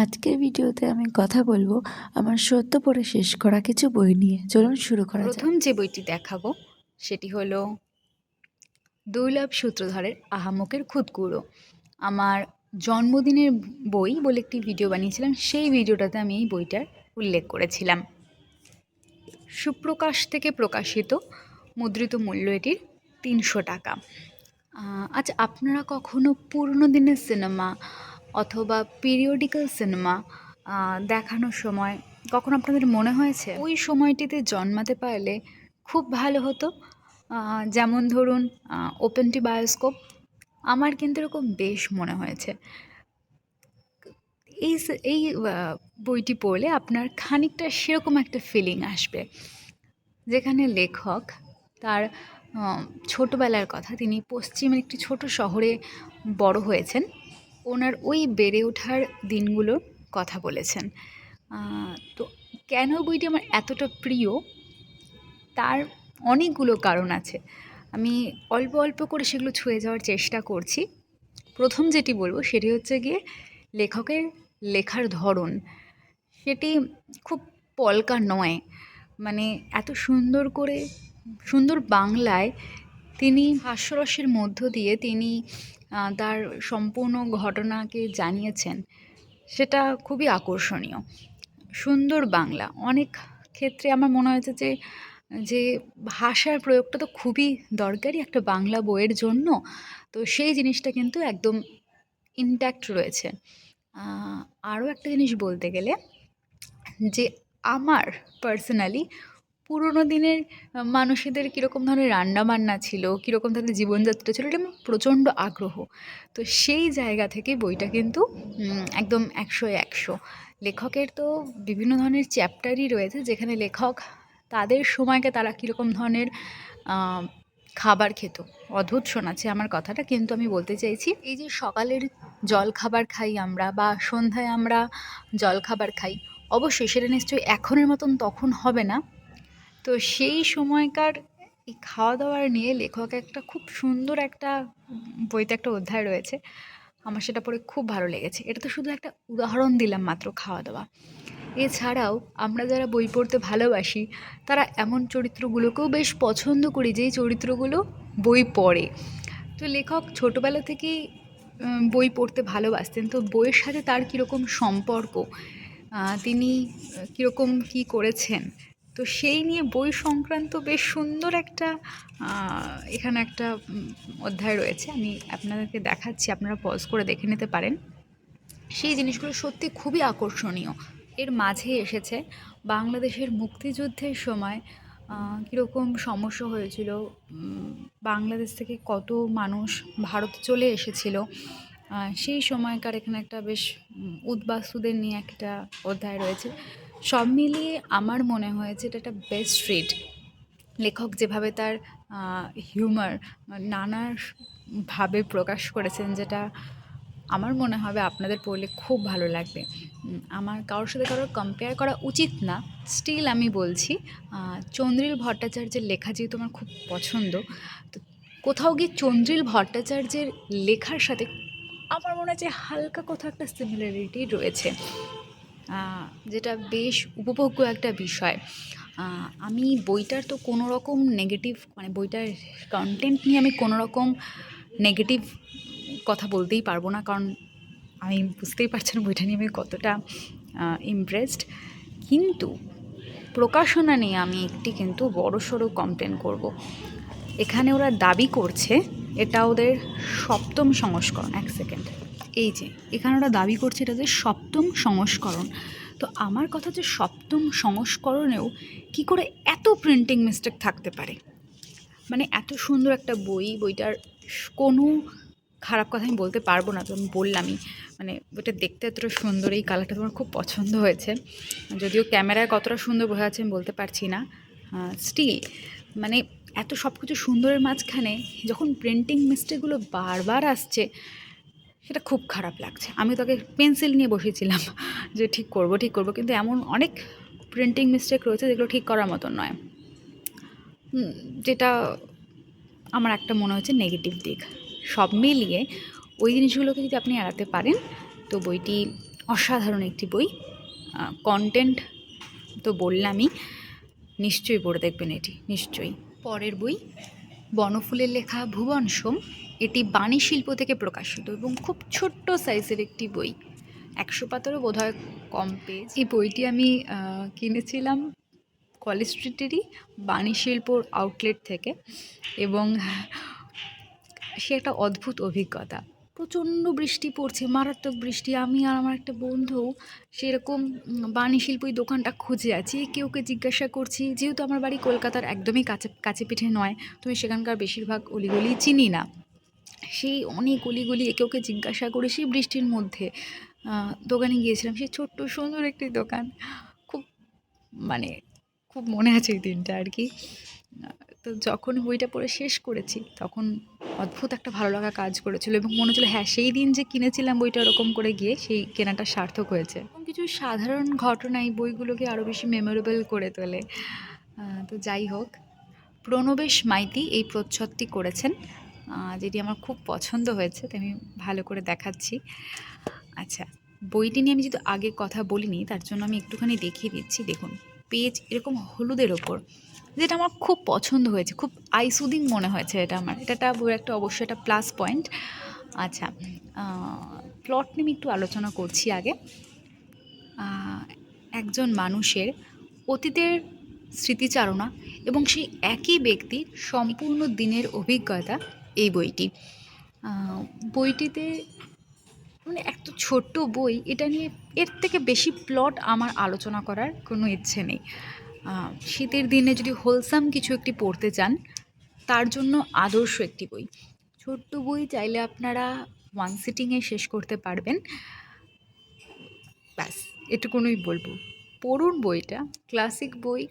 আজকের ভিডিওতে আমি কথা বলব আমার সত্য পড়ে শেষ করা কিছু বই নিয়ে। চলুন শুরু করা প্রথম যে বইটি দেখাবো, সেটি হলো দৌলভ সূত্রধরের আহামকের খুদকুড়ো। আমার জন্মদিনের বই বলে একটি ভিডিও বানিয়েছিলাম, সেই ভিডিওটাতে আমি এই বইটার উল্লেখ করেছিলাম। সুপ্রকাশ থেকে প্রকাশিত, মুদ্রিত মূল্য এটির তিনশো টাকা। আচ্ছা আপনারা কখনো পুরনো দিনের সিনেমা অথবা পিরিয়ডিক্যাল সিনেমা দেখানোর সময়, কখন আপনাদের মনে হয়েছে? ওই সময়টিতে জন্মাতে পারলে খুব ভালো হতো। যেমন ধরুন ওপেনটি বায়োস্কোপ আমার কিন্তু এরকম বেশ মনে হয়েছে। এই এই বইটি পড়লে আপনার খানিকটা সেরকম একটা ফিলিং আসবে। যেখানে লেখক তার ছোটবেলার কথা, তিনি পশ্চিমের একটি ছোট শহরে বড় হয়েছেন। ওনার ওই বেড়ে ওঠার দিনগুলোর কথা বলেছেন। তো কেন বইটি আমার এতটা প্রিয়? তার অনেকগুলো কারণ আছে। আমি অল্প অল্প করে সেগুলো ছুঁয়ে যাওয়ার চেষ্টা করছি। প্রথম যেটি বলব সেটি হচ্ছে গিয়ে লেখকের লেখার ধরন। সেটি খুব পলকা নয়। মানে এত সুন্দর করে, সুন্দর বাংলায় তিনি হাস্যরসের মধ্য দিয়ে তিনি তার সম্পূর্ণ ঘটনাকে জানিয়েছেন, সেটা খুবই আকর্ষণীয়। সুন্দর বাংলা। অনেক ক্ষেত্রে আমার মনে হয়েছে যে যে ভাষার প্রয়োগটা তো খুবই দরকারি একটা বাংলা বইয়ের জন্য, তো সেই জিনিসটা কিন্তু একদম ইনট্যাক্ট রয়েছে। আরও একটা জিনিস বলতে গেলে, যে আমার পার্সোনালি পুরোনো দিনের মানুষেদের কীরকম ধরনের রান্নাবান্না ছিল, কীরকম তাদের জীবনযাত্রা ছিল, এটা আমার প্রচণ্ড আগ্রহ। তো সেই জায়গা থেকে বইটা কিন্তু একদম একশো একশো। লেখকের তো বিভিন্ন ধরনের চ্যাপ্টারই রয়েছে, যেখানে লেখক তাদের সময়কে তারা কীরকম ধরনের খাবার খেত। অদ্ভুত শোনাচ্ছে আমার কথাটা, কিন্তু আমি বলতে চাইছি, এই যে সকালের জল খাবার খাই আমরা বা সন্ধ্যায় আমরা জল খাবার খাই, অবশ্যই সেটা নিশ্চয়ই এখনের মতন তখন হবে না। তো সেই সময়কার এই খাওয়া দাওয়ার নিয়ে লেখক একটা খুব সুন্দর একটা বইতে একটা অধ্যায় রয়েছে। আমার সেটা পড়ে খুব ভালো লেগেছে। এটা তো শুধু একটা উদাহরণ দিলাম মাত্র খাওয়া দাওয়া এছাড়াও আমরা যারা বই পড়তে ভালোবাসি, তারা এমন চরিত্রগুলোকেও বেশ পছন্দ করি যেই চরিত্রগুলো বই পড়ে। তো লেখক ছোটোবেলা থেকেই বই পড়তে ভালোবাসতেন। তো বইয়ের সাথে তার কীরকম সম্পর্ক তিনি কীরকম কী করেছেন তো সেই নিয়ে বই সংক্রান্ত বেশ সুন্দর একটা এখানে একটা অধ্যায় রয়েছে। আমি আপনাদেরকে দেখাচ্ছি, আপনারা পজ করে দেখে নিতে পারেন। সেই জিনিসগুলো সত্যি খুবই আকর্ষণীয়। এর মাঝে এসেছে, বাংলাদেশের মুক্তিযুদ্ধের সময় কীরকম সমস্যা হয়েছিল বাংলাদেশ থেকে কত মানুষ ভারত চলে এসেছিল সেই সময়কার এখানে একটা বেশ উদ্বাস্তুদের নিয়ে একটা অধ্যায় রয়েছে। সব মিলিয়ে আমার মনে হয়েছে এটা একটা বেস্ট রিড লেখক যেভাবে তার হিউমার নানাভাবে প্রকাশ করেছেন, যেটা আমার মনে হবে আপনাদের পড়লে খুব ভালো লাগবে। আমার কারোর সাথে কারোর কম্পেয়ার করা উচিত না। স্টিল আমি বলছি চন্দ্রিল ভট্টাচার্যের লেখা যেহেতু আমার খুব পছন্দ, তো কোথাও গিয়ে চন্দ্রিল ভট্টাচার্যের লেখার সাথে আমার মনে হচ্ছে হালকা কোথাও একটা সিমিলারিটি রয়েছে। যেটা বেশ উপভোগ্য একটা বিষয়। আমি বইটার তো কোনো রকম নেগেটিভ মানে বইটার কন্টেন্ট নিয়ে আমি কোনো রকম নেগেটিভ কথা বলতেই পারব না। কারণ আমি বুঝতেই পারছেন বইটা নিয়ে আমি কতটা ইমপ্রেসড কিন্তু প্রকাশনা নিয়ে আমি একটি কিন্তু বড় সড়ো কমপ্লেন করব। এখানে ওরা দাবি করছে, এটা ওদের সপ্তম সংস্করণ, এক সেকেন্ড এই যে, এখানে ওরা দাবি করছে এটা যে সপ্তম সংস্করণ। তো আমার কথা যে সপ্তম সংস্করণেও কি করে এত প্রিন্টিং মিস্টেক থাকতে পারে? মানে এত সুন্দর একটা বই, বইটার কোনো খারাপ কথা আমি বলতে পারব না তো আমি বললামই মানে বইটা দেখতে এতটা সুন্দর, এই কালারটা তোমার খুব পছন্দ হয়েছে। যদিও ক্যামেরায় কতটা সুন্দর বোঝা যাচ্ছে আমি বলতে পারছি না। স্টিল মানে এত সব কিছু সুন্দরের মাঝখানে যখন প্রিন্টিং মিস্টেকগুলো বারবার আসছে সেটা খুব খারাপ লাগছে। আমি তোকে পেন্সিল নিয়ে বসেছিলাম যে ঠিক করব ঠিক করব। কিন্তু এমন অনেক প্রিন্টিং মিস্টেক রয়েছে যেগুলো ঠিক করার মতন নয়। যেটা আমার একটা মনে হচ্ছে নেগেটিভ দিক। সব মিলিয়ে ওই জিনিসগুলোকে যদি আপনি এড়াতে পারেন, তো বইটি অসাধারণ একটি বই। কন্টেন্ট তো বললামই, নিশ্চয়ই পড়ে দেখবেন এটি, নিশ্চয়ই। পরের বই, বনফুলের লেখা ভুবন সোম এটি বাণী শিল্প থেকে প্রকাশিত এবং খুব ছোট্ট সাইজের একটি বই। একশো পাতারও বোধ হয় কম পেজ। এই বইটি আমি কিনেছিলাম কলেজ স্ট্রিটেরই বাণী শিল্পর আউটলেট থেকে এবং সে একটা অদ্ভুত অভিজ্ঞতা। প্রচণ্ড বৃষ্টি পড়ছে, মারাত্মক বৃষ্টি। আমি আর আমার একটা বন্ধু সেরকম বাণী শিল্প ওই দোকানটা খুঁজে আছি। কেউ কে জিজ্ঞাসা করছি, যেহেতু আমার বাড়ি কলকাতার একদমই কাছে কাছে পিঠে নয় তো আমি সেখানকার বেশিরভাগ অলিগলি চিনি না? সেই অনেক অলিগলি একে ওকে জিজ্ঞাসা করে সেই বৃষ্টির মধ্যে দোকানে গিয়েছিলাম। সেই ছোট্ট সুন্দর একটি দোকান। খুব মানে খুব মনে আছে এই দিনটা আর কি। তো যখন বইটা পড়ে শেষ করেছি, তখন অদ্ভুত একটা ভালো লাগা কাজ করেছিল এবং মনে হচ্ছিল হ্যাঁ সেই দিন যে কিনেছিলাম বইটা ওরকম করে গিয়ে সেই কেনাটা সার্থক হয়েছে। কিছু সাধারণ ঘটনা এই বইগুলোকে আরও বেশি মেমোরেবল করে তোলে। তো যাই হোক, প্রণবেশ মাইতি এই প্রচ্ছদটি করেছেন। যেটি আমার খুব পছন্দ হয়েছে, তাই আমি ভালো করে দেখাচ্ছি। আচ্ছা বইটি নিয়ে আমি যদি আগে কথা বলিনি, তার জন্য আমি একটুখানি দেখিয়ে দিচ্ছি। দেখুন, পেজ এরকম হলুদের ওপর, যেটা আমার খুব পছন্দ হয়েছে, খুব আইসুদিং মনে হয়েছে এটা আমার। এটা বইয়ের একটা অবশ্যই একটা প্লাস পয়েন্ট। আচ্ছা প্লট নিয়ে আমি একটু আলোচনা করছি আগে। একজন মানুষের অতীতের স্মৃতিচারণা এবং সেই একই ব্যক্তির সম্পূর্ণ দিনের অভিজ্ঞতা এই বইটি। বইটিতে মানে এত ছোট্ট বই, এটা নিয়ে এর থেকে বেশি প্লট আমার আলোচনা করার কোনো ইচ্ছে নেই। শীতের দিনে যদি হোলসাম কিছু একটি পড়তে চান, তার জন্য আদর্শ একটি বই। ছোট্ট বই চাইলে আপনারা ওয়ান সিটিংয়ে শেষ করতে পারবেন। ব্যাস, এটুকুনই বলব। পড়ুন বইটা ক্লাসিক বই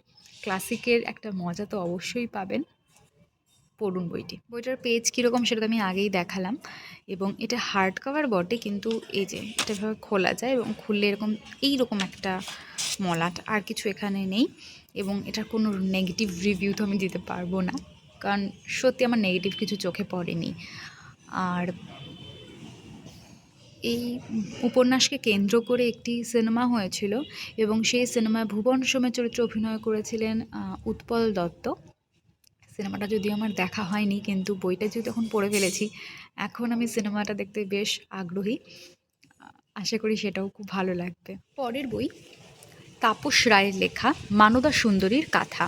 ক্লাসিকের একটা মজা তো অবশ্যই পাবেন। পড়ুন বইটি। বইটার পেজ কীরকম সেটা তো আমি আগেই দেখালাম এবং এটা হার্ড কভার বটে কিন্তু এই যে এটা এভাবে খোলা যায় এবং খুললে এরকম এইরকম একটা মলাট আর কিছু এখানে নেই এবং এটার কোনো নেগেটিভ রিভিউ তো আমি দিতে পারব না কারণ সত্যি আমার নেগেটিভ কিছু চোখে পড়েনি। আর এই উপন্যাসকে কেন্দ্র করে একটি সিনেমা হয়েছিল এবং সেই সিনেমায় ভুবন সোমের চরিত্রে অভিনয় করেছিলেন উৎপল দত্ত। সিনেমাটা যদিও আমার দেখা হয়নি, কিন্তু বইটা যেহেতু এখন পড়ে ফেলেছি, এখন আমি সিনেমাটা দেখতে বেশ আগ্রহী। আশা করি সেটাও খুব ভালো লাগবে। পরের বই, তাপস রায়ের লেখা মানদা সুন্দরীর কাথা।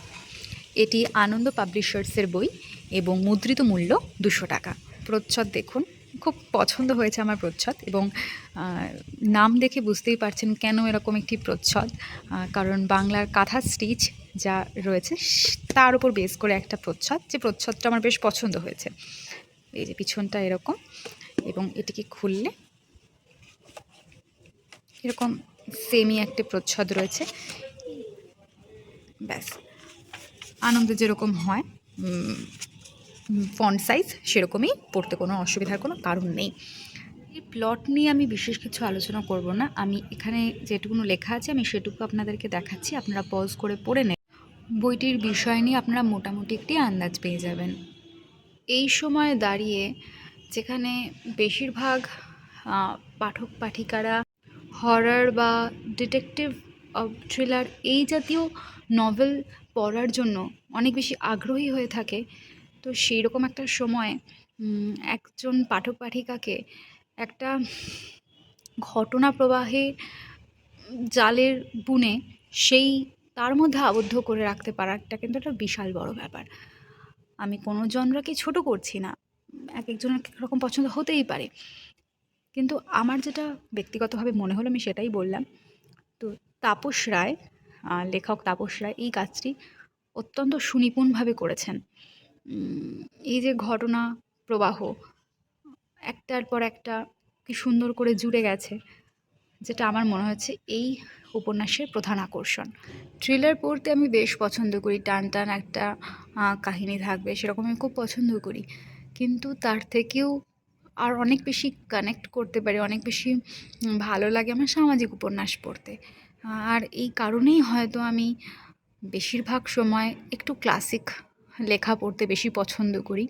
এটি আনন্দ পাবলিশার্সের বই এবং মুদ্রিত মূল্য দুশো টাকা। প্রচ্ছদ দেখুন। খুব পছন্দ হয়েছে আমার প্রচ্ছদ এবং নাম দেখে বুঝতেই পারছেন কেন এরকম একটি প্রচ্ছদ কারণ বাংলার কাঁথা স্টিচ যা রয়েছে তার উপর বেস করে একটা প্রচ্ছদ। যে প্রচ্ছদটা আমার বেশ পছন্দ হয়েছে। এই যে পিছনটা এরকম এবং এটিকে খুললে এরকম সেমি একটা প্রচ্ছদ রয়েছে। ব্যাস। আনন্দ যেরকম হয় ফন্ট সাইজ সেরকমই, পড়তে কোনো অসুবিধার কোনো কারণ নেই। এই প্লট নিয়ে আমি বিশেষ কিছু আলোচনা করব না। আমি এখানে যেটুকুনো লেখা আছে, আমি সেটুকু আপনাদেরকে দেখাচ্ছি। আপনারা পজ করে পড়ে নেন। বইটির বিষয় নিয়ে আপনারা মোটামুটি একটি আন্দাজ পেয়ে যাবেন। এই সময় দাঁড়িয়ে যেখানে বেশিরভাগ পাঠক পাঠিকারা হরার বা ডিটেকটিভ থ্রিলার এই জাতীয় নভেল পড়ার জন্য অনেক বেশি আগ্রহী হয়ে থাকে। তো সেই রকম একটা সময় একজন পাঠক পাঠিকাকে একটা ঘটনা প্রবাহে জালের বুনে সেই তার মধ্যে আবদ্ধ করে রাখতে পারাটা কিন্তু একটা বিশাল বড় ব্যাপার। আমি কোনো জনরাকে ছোট করছি না, এক একজনের এক রকম পছন্দ হতেই পারে। কিন্তু আমার যেটা ব্যক্তিগতভাবে মনে হলো আমি সেটাই বললাম। তো তাপস রায় লেখক তাপস রায় এই কাজটি অত্যন্ত সুনিপুণভাবে করেছেন। এই যে ঘটনা প্রবাহ, একটার পর একটা কি সুন্দর করে জুড়ে গেছে, যেটা আমার মনে হচ্ছে এই উপন্যাসের প্রধান আকর্ষণ। থ্রিলার পড়তে আমি বেশ পছন্দ করি, টান টান একটা কাহিনী থাকবে সেরকম আমি খুব পছন্দ করি। কিন্তু তার থেকেও আর অনেক বেশি কানেক্ট করতে পারি, অনেক বেশি ভালো লাগে আমার সামাজিক উপন্যাস পড়তে। আর এই কারণেই হয়তো আমি বেশিরভাগ সময় একটু ক্লাসিক লেখা পড়তে বেশি পছন্দ করি।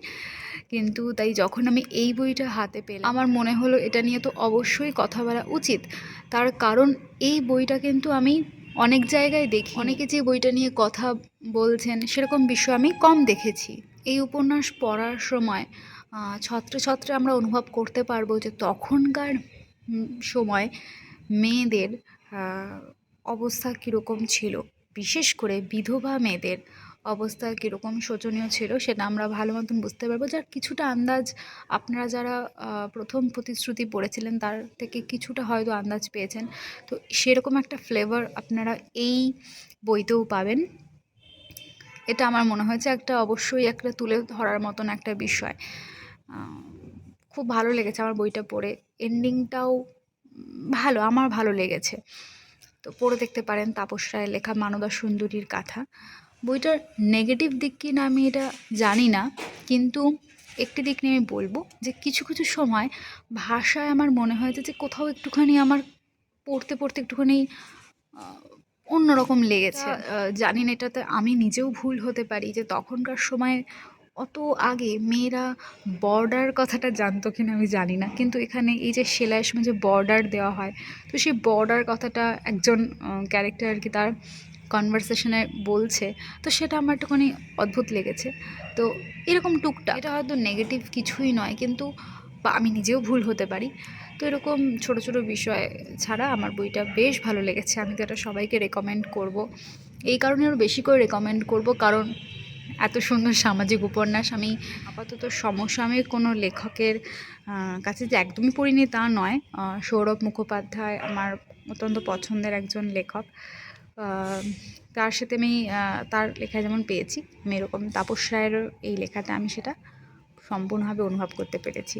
কিন্তু তাই যখন আমি এই বইটা হাতে পেলাম আমার মনে হলো এটা নিয়ে তো অবশ্যই কথা বলা উচিত। তার কারণ এই বইটা কিন্তু আমি অনেক জায়গায় দেখি। অনেকে যে বইটা নিয়ে কথা বলছেন সেরকম বিষয় আমি কম দেখেছি। এই উপন্যাস পড়ার সময় আহ, ছত্রে ছত্রে আমরা অনুভব করতে পারব যে তখনকার সময় মেয়েদের অবস্থা কীরকম ছিল। বিশেষ করে বিধবা মেয়েদের অবস্থা কীরকম শোচনীয় ছিল সেটা আমরা ভালো মতন বুঝতে পারব। যার কিছুটা আন্দাজ আপনারা যারা প্রথম প্রতিশ্রুতি পড়েছিলেন তার থেকে কিছুটা হয়তো আন্দাজ পেয়েছেন। তো সেরকম একটা ফ্লেভার আপনারা এই বইতেও পাবেন। এটা আমার মনে হয়েছে একটা অবশ্যই একটা তুলে ধরার মতন একটা বিষয়। খুব ভালো লেগেছে আমার বইটা পড়ে। এন্ডিংটাও ভালো, আমার ভালো লেগেছে। তো পড়ে দেখতে পারেন তাপস রায়ের লেখা মানদা সুন্দরীর কথা। বইটার নেগেটিভ দিক কি না আমি এটা জানি না কিন্তু একটি দিক নিয়ে আমি বলব যে কিছু কিছু সময় ভাষায় আমার মনে হয়েছে যে কোথাও একটুখানি আমার পড়তে পড়তে একটুখানি অন্যরকম লেগেছে। জানি না এটাতে আমি নিজেও ভুল হতে পারি যে তখনকার সময় অত আগে মেয়েরা বর্ডার কথাটা জানতো কিনা আমি জানি না কিন্তু এখানে এই যে সেলাইয়ের সময় যে বর্ডার দেওয়া হয় তো সেই বর্ডার কথাটা একজন ক্যারেক্টার আর কি তার কনভারসেশনে বলছে, তো সেটা আমার একটুখানি অদ্ভুত লেগেছে। তো এরকম টুকটাক এটা হয়তো নেগেটিভ কিছুই নয়, কিন্তু আমি নিজেও ভুল হতে পারি। তো এরকম ছোট ছোট বিষয় ছাড়া আমার বইটা বেশ ভালো লেগেছে। আমি তো এটা সবাইকে রেকমেন্ড করব। এই কারণে আরও বেশি করে রেকমেন্ড করব, কারণ এত সুন্দর সামাজিক উপন্যাস। আমি আপাতত সমসাময়িক কোনো লেখকের কাছে যে একদমই পড়িনি তা নয়। সৌরভ মুখোপাধ্যায় আমার অত্যন্ত পছন্দের একজন লেখক। তার সাথে আমি তার লেখা যেমন পেয়েছি, আমি এরকম তাপস রায়ের এই লেখাটা আমি সেটা সম্পূর্ণভাবে অনুভব করতে পেরেছি।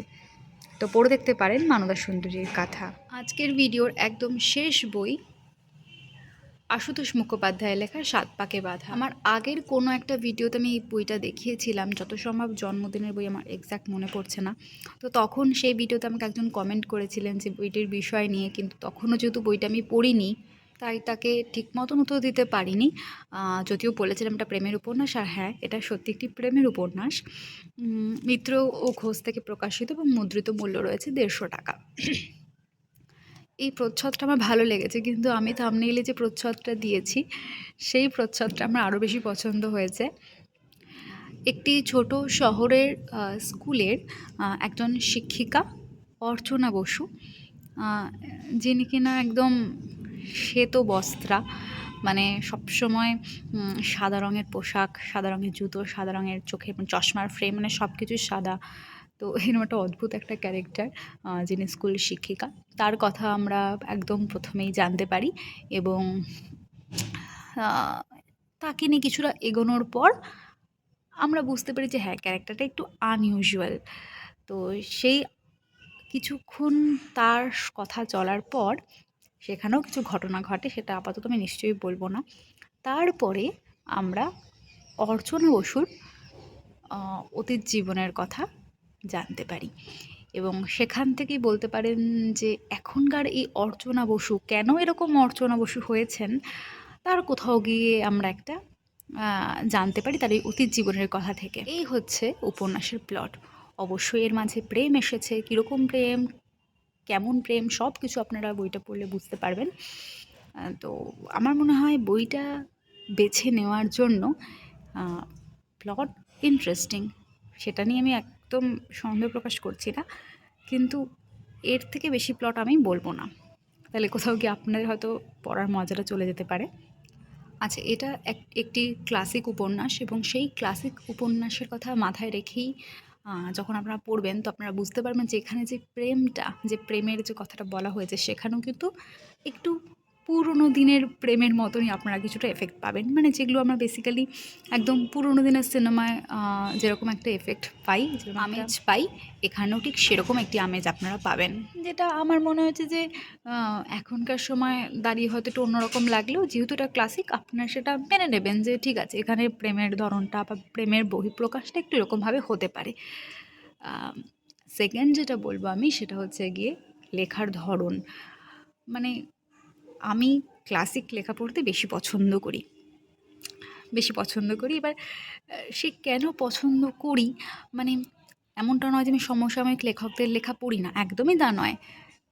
তো পড়ে দেখতে পারেন মানদা সুন্দরীর কথা। আজকের ভিডিওর একদম শেষ বই আশুতোষ মুখোপাধ্যায়ের লেখা সাত পাকে বাঁধা। আমার আগের কোনো একটা ভিডিওতে আমি এই বইটা দেখিয়েছিলাম, যত সম্ভব জন্মদিনের বই আমার এক্স্যাক্ট মনে পড়ছে না। তো তখন সেই ভিডিওতে আমাকে একজন কমেন্ট করেছিলেন যে বইটির বিষয় নিয়ে, কিন্তু তখনও যেহেতু বইটা আমি পড়িনি তাই তাকে ঠিক মতন উত্তর দিতে পারিনি। যদিও বলেছিলাম এটা প্রেমের উপন্যাস, আর হ্যাঁ এটা সত্যি একটি প্রেমের উপন্যাস। মিত্র ও ঘোষ থেকে প্রকাশিত এবং মুদ্রিত মূল্য রয়েছে দেড়শো টাকা। এই প্রচ্ছদটা আমার ভালো লেগেছে, কিন্তু আমি থামনেইলে যে প্রচ্ছদটা দিয়েছি, সেই প্রচ্ছদটা আমার আরও বেশি পছন্দ হয়েছে। একটি ছোট শহরের স্কুলের একজন শিক্ষিকা অর্চনা বসু যিনি কিনা একদম শ্বেত বস্ত্রা মানে সবসময় সাদা রঙের পোশাক, সাদা রঙের জুতো, সাদা রঙের চোখে চশমার ফ্রেম মানে সব কিছুই সাদা। তো এরকম একটা অদ্ভুত একটা ক্যারেক্টার যিনি স্কুল শিক্ষিকা। তার কথা আমরা একদম প্রথমেই জানতে পারি এবং তাকে নিয়ে কিছুটা এগোনোর পর আমরা বুঝতে পারি যে হ্যাঁ ক্যারেক্টারটা একটু আনইউজুয়াল তো সেই কিছুক্ষণ তার কথা চলার পর সেখানেও কিছু ঘটনা ঘটে, সেটা আপাতত আমি নিশ্চয়ই বলব না। তারপরে আমরা অর্চনা বসুর অতীত জীবনের কথা জানতে পারি। এবং সেখান থেকেই বলতে পারেন যে, এখনকার এই অর্চনা বসু, কেন এরকম অর্চনা বসু হয়েছেন? তার কোথাও গিয়ে আমরা একটা জানতে পারি তার এই অতীত জীবনের কথা থেকে। এই হচ্ছে উপন্যাসের প্লট। অবশ্যই এর মাঝে প্রেম এসেছে। কীরকম প্রেম? কেমন প্রেম সব কিছু আপনারা বইটা পড়লে বুঝতে পারবেন। তো আমার মনে হয় বইটা বেছে নেওয়ার জন্য প্লট ইন্টারেস্টিং সেটা নিয়ে আমি একদম সন্দেহ প্রকাশ করছি না। কিন্তু এর থেকে বেশি প্লট আমি বলব না। তাহলে কোথাও গিয়ে আপনাদের হয়তো পড়ার মজাটা চলে যেতে পারে। আচ্ছা এটা এক, একটি ক্লাসিক উপন্যাস এবং সেই ক্লাসিক উপন্যাসের কথা মাথায় রেখেই যখন আপনারা পড়বেন তো আপনারা বুঝতে পারবেন যে এখানে যে প্রেমটা, যে প্রেমের যে কথাটা বলা হয়েছে, সেখানেও কিন্তু একটু পুরনো দিনের প্রেমের মতনই আপনারা কিছুটা এফেক্ট পাবেন। মানে যেগুলো আমরা বেসিক্যালি একদম পুরনো দিনের সিনেমায় যেরকম একটা এফেক্ট পাই, যেরকম আমেজ পাই, এখানেও ঠিক সেরকম একটি আমেজ আপনারা পাবেন। যেটা আমার মনে হয়েছে যে এখনকার সময় দাঁড়িয়ে হয়তো একটু অন্যরকম লাগলেও যেহেতু এটা ক্লাসিক আপনারা সেটা মেনে নেবেন যে ঠিক আছে, এখানে প্রেমের ধরনটা বা প্রেমের বহিঃপ্রকাশটা একটু এরকমভাবে হতে পারে। সেকেন্ড যেটা বলব আমি, সেটা হচ্ছে গিয়ে লেখার ধরন। মানে আমি ক্লাসিক লেখা পড়তে বেশি পছন্দ করি। বেশি পছন্দ করি, এবার সে কেন পছন্দ করি? মানে এমনটা নয় যে আমি সমসাময়িক লেখকদের লেখা পড়ি না, একদমই তা নয়।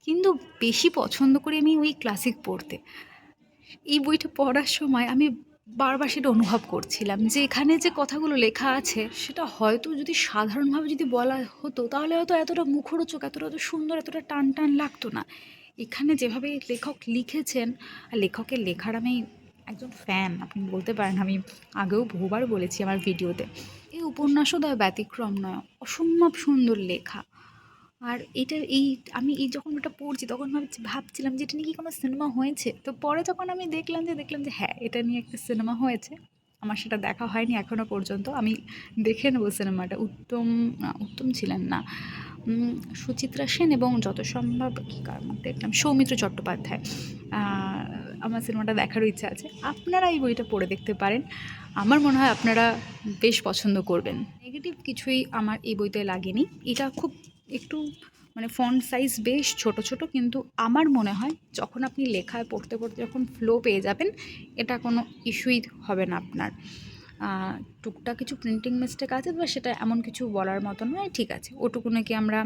কিন্তু বেশি পছন্দ করি আমি ওই ক্লাসিক পড়তে। এই বইটা পড়ার সময় আমি বারবার সেটা অনুভব করছিলাম যে এখানে যে কথাগুলো লেখা আছে, সেটা হয়তো যদি সাধারণভাবে যদি বলা হতো, তাহলে হয়তো এতটা মুখরোচক, এতটা এত সুন্দর, এতটা টান টান লাগতো না। এখানে যেভাবে লেখক লিখেছেন, আর লেখকের লেখার আমি একজন ফ্যান আপনি বলতে পারেন, আমি আগেও বহুবার বলেছি আমার ভিডিওতে। এই উপন্যাসও দেয় ব্যতিক্রম নয়, অসম্ভব সুন্দর লেখা। আর এটা এই, আমি এই যখন ওটা পড়ছি, তখন ভাবছি, ভাবছিলাম যে এটা নিয়ে কি কোনো সিনেমা হয়েছে। তো পরে যখন আমি দেখলাম যে দেখলাম যে হ্যাঁ এটা নিয়ে একটা সিনেমা হয়েছে। আমার সেটা দেখা হয়নি এখনও পর্যন্ত। আমি দেখে নেব সিনেমাটা। উত্তম উত্তম ছিলেন না। সুচিত্রা সেন এবং যত সম্ভব, কী কার মধ্যে দেখলাম সৌমিত্র চট্টোপাধ্যায়। আমার সিনেমাটা দেখারও ইচ্ছা আছে। আপনারা এই বইটা পড়ে দেখতে পারেন। আমার মনে হয় আপনারা বেশ পছন্দ করবেন। নেগেটিভ কিছুই আমার এই বইতে লাগেনি। এটা খুব একটু মানে ফন্ট সাইজ বেশ ছোট ছোট, কিন্তু আমার মনে হয় যখন আপনি লেখায় পড়তে পড়তে যখন ফ্লো পেয়ে যাবেন, এটা কোনো ইস্যুই হবে না আপনার। আহ, টুকটাক কিছু প্রিন্টিং মিস্টেক আছে বা সেটা এমন কিছু বলার মতো নয় ঠিক আছে। ওটুকু নাকি আমরা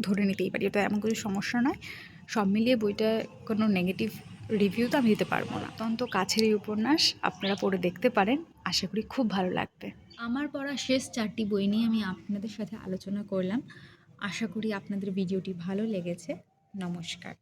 ধরে নিতেই পারি এটা এমন কিছু সমস্যা নয়। সব মিলিয়ে বইটা কোনো নেগেটিভ রিভিউ তো আমি দিতে পারব না। অত্যন্ত কাছের এই উপন্যাস আপনারা পড়ে দেখতে পারেন আশা করি খুব ভালো লাগবে। আমার পড়া শেষ চারটি বই নিয়ে আমি আপনাদের সাথে আলোচনা করলাম। আশা করি আপনাদের ভিডিওটি ভালো লেগেছে। নমস্কার।